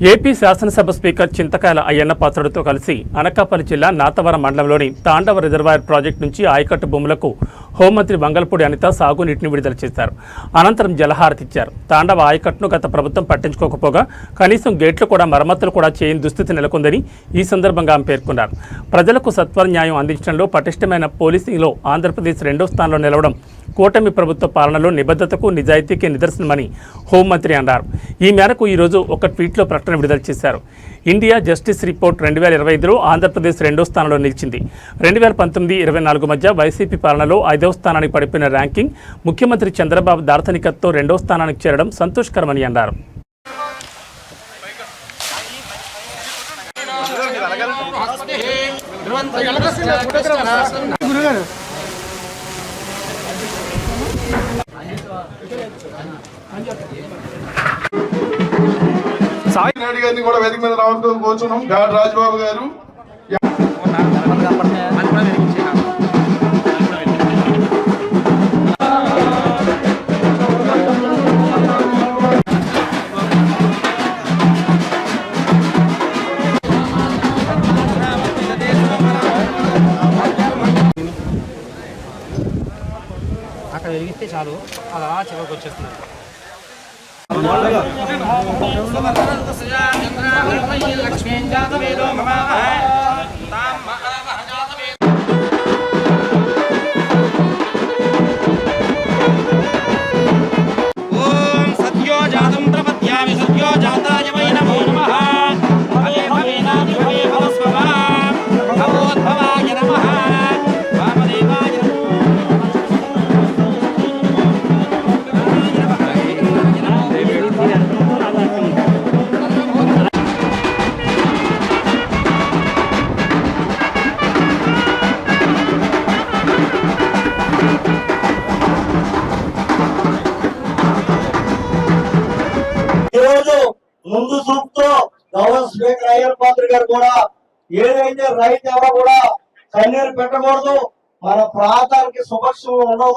AP శాసనసభ speaker చింతకాయల అయ్యన్న పాత్రుడితో కలిసి అనకాపల్లి జిల్లా నాతవరం మండలంలోని తాండవ రిజర్వాయర్ ప్రాజెక్టు నుంచి ఆయకట్టు భూములకు హోంమంత్రి వంగల్పూడి అనిత సాగునీటిని విడుదల చేశారు. అనంతరం జలహారతి ఇచ్చారు. తాండవ ఆయకట్టును గత ప్రభుత్వం పట్టించుకోకపోగా కనీసం గేట్లు కూడా మరమ్మతులు కూడా చేయని దుస్థితి నెలకొందని ఈ సందర్భంగా ఆమె పేర్కొన్నారు. ప్రజలకు సత్వర న్యాయం అందించడంలో పటిష్టమైన పోలీసింగ్లో ఆంధ్రప్రదేశ్ రెండో స్థానంలో నిలవడం కూటమి ప్రభుత్వ పాలనలో నిబద్ధతకు నిజాయితీకి నిదర్శనమని హోంమంత్రి అన్నారు. ఈ మేరకు ఈరోజు ఒక ట్వీట్లో ప్రకటన విడుదల చేశారు. ఇండియా జస్టిస్ రిపోర్ట్ రెండు వేల ఇరవై ఐదులో ఆంధ్రప్రదేశ్ రెండో స్థానంలో నిలిచింది. రెండు వేల పంతొమ్మిది ఇరవై నాలుగు మధ్య వైసీపీ పాలనలో ఐదవ స్థానానికి పడిపోయిన ర్యాంకింగ్ ముఖ్యమంత్రి చంద్రబాబు దార్శనికతతో రెండో స్థానానికి చేరడం సంతోషకరమని అన్నారు. సాయి నాయుడు గారిని కూడా వేదిక మీద రావడం కోరుచున్నాం. గాడ్ రాజబాబు గారు. అక్కడ వెలిగిస్తే చాలు. అలా చివరికి వచ్చేస్తున్నారు. ఓం ముందు చూపుతో గౌరవ స్పీకర్ అయ్యర్ పాత్ర గారు కూడా ఏదైతే రైతు ఎవరో కూడా కన్నీరు పెట్టకూడదు. మన ప్రాంతానికి సుభక్షం ఉండదు.